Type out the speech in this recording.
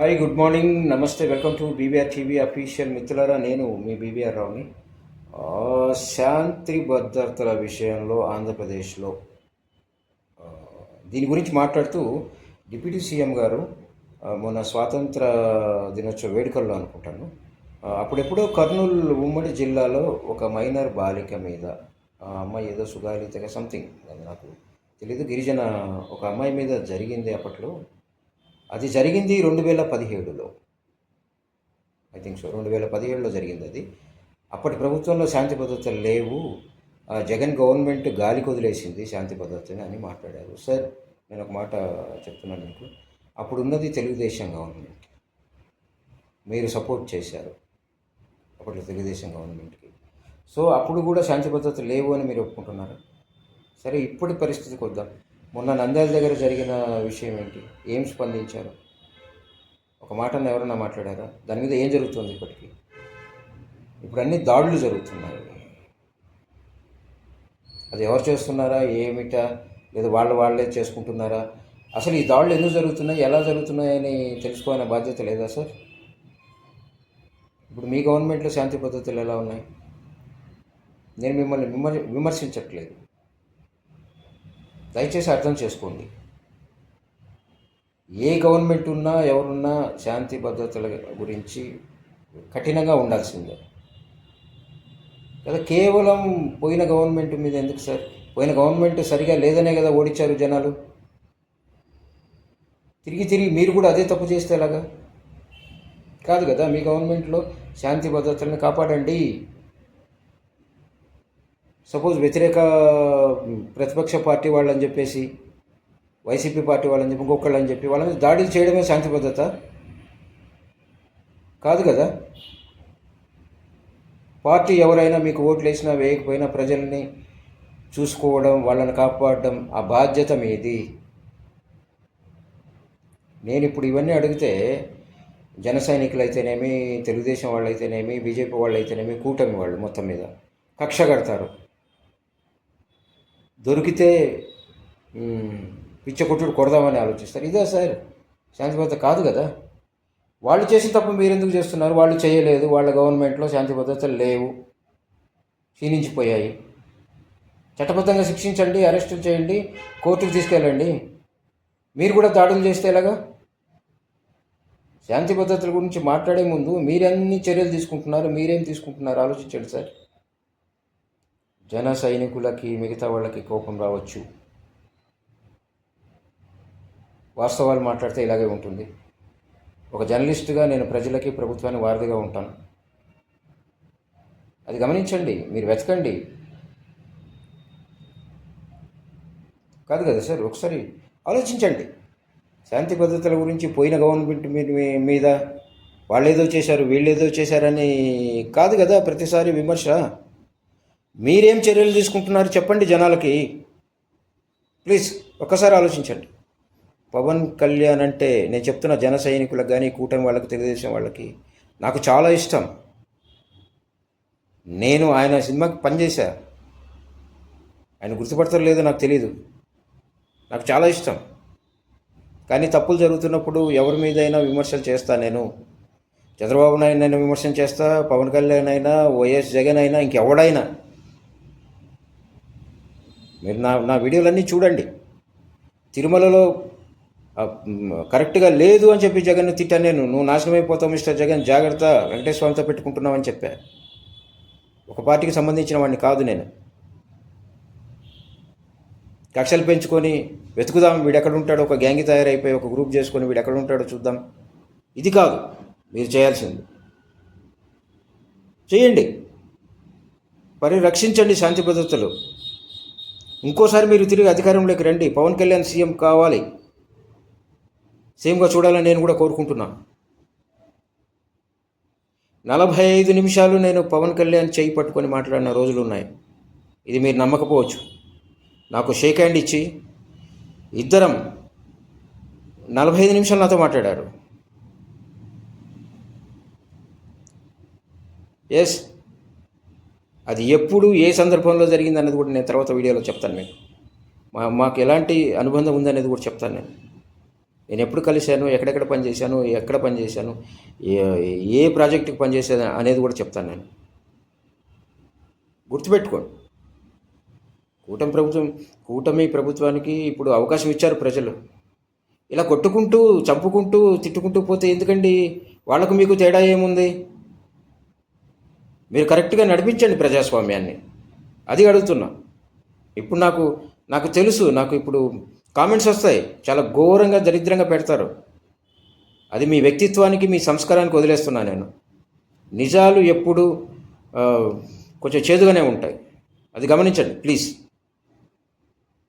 Hi good morning నమస్తే welcome to BBR TV official మిత్రులారా. నేను మీ బీబీఆర్ రావుని శాంతి భద్రతల విషయంలో ఆంధ్రప్రదేశ్లో దీని గురించి మాట్లాడుతూ డిప్యూటీ సీఎం గారు మొన్న స్వాతంత్ర దినోత్సవ వేడుకల్లో అనుకుంటాను. అప్పుడెప్పుడో కర్నూలు ఉమ్మడి జిల్లాలో ఒక మైనర్ బాలిక మీద ఆ అమ్మాయి ఏదో సుగాలితగా సంథింగ్ అది నాకు తెలియదు గిరిజన ఒక అమ్మాయి మీద జరిగింది అప్పట్లో. అది జరిగింది రెండు వేల పదిహేడులో. ఐ థింక్ సో రెండు వేల పదిహేడులో జరిగింది అది. అప్పటి ప్రభుత్వంలో శాంతి భద్రతలు లేవు. జగన్ గవర్నమెంట్ గాలి కొదిలేసింది శాంతి భద్రతని అని మాట్లాడారు. సార్ నేను ఒక మాట చెప్తున్నాను మీకు. అప్పుడు ఉన్నది తెలుగుదేశం గవర్నమెంట్. మీరు సపోర్ట్ చేశారు అప్పట్లో తెలుగుదేశం గవర్నమెంట్కి. సో అప్పుడు కూడా శాంతి భద్రత లేవు అని మీరు ఒప్పుకుంటున్నారు? సరే ఇప్పటి పరిస్థితికి వద్దాం. మొన్న నంద్యాల దగ్గర జరిగిన విషయం ఏంటి? ఏం స్పందించారు? ఒక మాట ఎవరన్నా మాట్లాడారా? దాని మీద ఏం జరుగుతుంది ఇప్పటికీ? ఇప్పుడు అన్ని దాడులు జరుగుతున్నాయి. అది ఎవరు చేస్తున్నారా? ఏమిటా? లేదా వాళ్ళు వాళ్ళే చేసుకుంటున్నారా? అసలు ఈ దాడులు ఎందుకు జరుగుతున్నాయి? ఎలా జరుగుతున్నాయని తెలుసుకోవాలనే బాధ్యత లేదా సార్? ఇప్పుడు మీ గవర్నమెంట్లో శాంతి పద్ధతులు ఎలా ఉన్నాయి? నేను మిమ్మల్ని విమర్శించట్లేదు. దయచేసి అర్థం చేసుకోండి. ఏ గవర్నమెంట్ ఉన్నా ఎవరున్నా శాంతి భద్రతల గురించి కఠినంగా ఉండాల్సిందే. కదా కేవలం పోయిన గవర్నమెంట్ మీద ఎందుకు సార్? పోయిన గవర్నమెంట్ సరిగా లేదనే కదా ఓడించారు జనాలు. తిరిగి తిరిగి మీరు కూడా అదే తప్పు చేస్తే ఎలాగా? కాదు కదా మీ గవర్నమెంట్లో శాంతి భద్రతలను కాపాడండి. సపోజ్ వ్యతిరేక ప్రతిపక్ష పార్టీ వాళ్ళని చెప్పేసి వైసీపీ పార్టీ వాళ్ళని చెప్పి ఇంకొకళ్ళు అని చెప్పి వాళ్ళ మీద దాడులు చేయడమే శాంతి భద్రత? కాదు కదా. పార్టీ ఎవరైనా మీకు ఓట్లు వేసినా వేయకపోయినా ప్రజల్ని చూసుకోవడం వాళ్ళని కాపాడడం ఆ బాధ్యత మీది. నేను ఇప్పుడు ఇవన్నీ అడిగితే జన సైనికులు అయితేనేమి తెలుగుదేశం వాళ్ళు అయితేనేమి బీజేపీ వాళ్ళు అయితేనేమి కూటమి వాళ్ళు మొత్తం మీద కక్ష కడతారు. దొరికితే పిచ్చకొట్టుడు కొట్టుడు కొడదామని ఆలోచిస్తారు. ఇదే సార్ శాంతిభద్రత కాదు కదా. వాళ్ళు చేసిన తప్పు మీరు ఎందుకు చేస్తున్నారు? వాళ్ళు చేయలేదు వాళ్ళ గవర్నమెంట్లో శాంతి భద్రతలు లేవు క్షీణించిపోయాయి. చట్టబద్ధంగా శిక్షించండి అరెస్టు చేయండి కోర్టుకు తీసుకెళ్ళండి. మీరు కూడా దాడులు చేస్తే ఎలాగా? శాంతి భద్రతల గురించి మాట్లాడే ముందు మీరన్ని చర్యలు తీసుకుంటున్నారు మీరేం తీసుకుంటున్నారు ఆలోచించండి సార్. జన సైనికులకి మిగతా వాళ్ళకి కోపం రావచ్చు. వాస్తవాలు మాట్లాడితే ఇలాగే ఉంటుంది. ఒక జర్నలిస్టుగా నేను ప్రజలకి ప్రభుత్వానికి వారధిగా ఉంటాను. అది గమనించండి మీరు వెతకండి. కాదు కదా సార్ ఒకసారి ఆలోచించండి. శాంతి భద్రతల గురించి పోయిన గవర్నమెంట్ మీ- మీద వాళ్ళేదో చేశారు వీళ్ళేదో చేశారని కాదు కదా ప్రతిసారి విమర్శ. మీరేం చర్యలు తీసుకుంటున్నారు చెప్పండి జనాలకి. ప్లీజ్ ఒక్కసారి ఆలోచించండి. పవన్ కళ్యాణ్ అంటే నేను చెప్తున్న జన సైనికులకు కానీ కూటమి వాళ్ళకి తెలుగుదేశం వాళ్ళకి నాకు చాలా ఇష్టం. నేను ఆయన సినిమాకి పనిచేశా. ఆయన గుర్తుపడతారో లేదో నాకు తెలియదు నాకు చాలా ఇష్టం. కానీ తప్పులు జరుగుతున్నప్పుడు ఎవరి మీదైనా విమర్శలు చేస్తా నేను. చంద్రబాబు నాయుడు అయినా విమర్శన చేస్తా పవన్ కళ్యాణ్ అయినా వైఎస్ జగన్ అయినా ఇంకెవడైనా మీరు నా నా వీడియోలన్నీ చూడండి. తిరుమలలో కరెక్ట్గా లేదు అని చెప్పి జగన్ తిట్టాను నేను. నువ్వు నాశనం అయిపోతావు మిస్టర్ జగన్ జాగ్రత్త వెంకటేశ్వరంతో స్వామితో పెట్టుకుంటున్నావని చెప్పా. ఒక పార్టీకి సంబంధించిన వాడిని కాదు నేను. కక్షలు పెంచుకొని వెతుకుదాం వీడు ఎక్కడ ఉంటాడో ఒక గ్యాంగి తయారైపోయి ఒక గ్రూప్ చేసుకొని వీడు ఎక్కడ ఉంటాడో చూద్దాం. ఇది కాదు మీరు చేయాల్సింది. చేయండి. పరిరక్షించండి శాంతి భద్రతలు. ఇంకోసారి మీరు తిరిగి అధికారంలోకి రండి. పవన్ కళ్యాణ్ సీఎం కావాలి. సీఎంగా చూడాలని నేను కూడా కోరుకుంటున్నాను నలభై ఐదు నిమిషాలు నేను పవన్ కళ్యాణ్ చేయి పట్టుకొని మాట్లాడిన రోజులు ఉన్నాయి. ఇది మీరు నమ్మకపోవచ్చు. నాకు షేక్ హ్యాండ్ ఇచ్చి ఇద్దరం నలభై ఐదు నిమిషాలు నాతో మాట్లాడారు. ఎస్ అది ఎప్పుడు ఏ సందర్భంలో జరిగింది అన్నది కూడా నేను తర్వాత వీడియోలో చెప్తాను మీకు. మా మాకు ఎలాంటి అనుబంధం ఉందనేది కూడా చెప్తాను నేను. నేను ఎప్పుడు కలిశాను ఎక్కడెక్కడ పనిచేశాను ఎక్కడ పనిచేశాను ఏ ఏ ప్రాజెక్టుకి పనిచేసాను అనేది కూడా చెప్తాను నేను. గుర్తుపెట్టుకోండి. కూటమి ప్రభుత్వం కూటమి ప్రభుత్వానికి ఇప్పుడు అవకాశం ఇచ్చారు ప్రజలు. ఇలా కొట్టుకుంటూ చంపుకుంటూ తిట్టుకుంటూ పోతే ఎందుకండి? వాళ్ళకు మీకు తేడా ఏముంది? మీరు కరెక్ట్గా నడిపించండి ప్రజాస్వామ్యాన్ని. అది అడుగుతున్నా. ఇప్పుడు నాకు నాకు తెలుసు నాకు ఇప్పుడు కామెంట్స్ వస్తాయి. చాలా ఘోరంగా దరిద్రంగా పెడతారు. అది మీ వ్యక్తిత్వానికి మీ సంస్కారానికి వదిలేస్తున్నా నేను. నిజాలు ఎప్పుడు కొంచెం చేదుగానే ఉంటాయి. అది గమనించండి ప్లీజ్.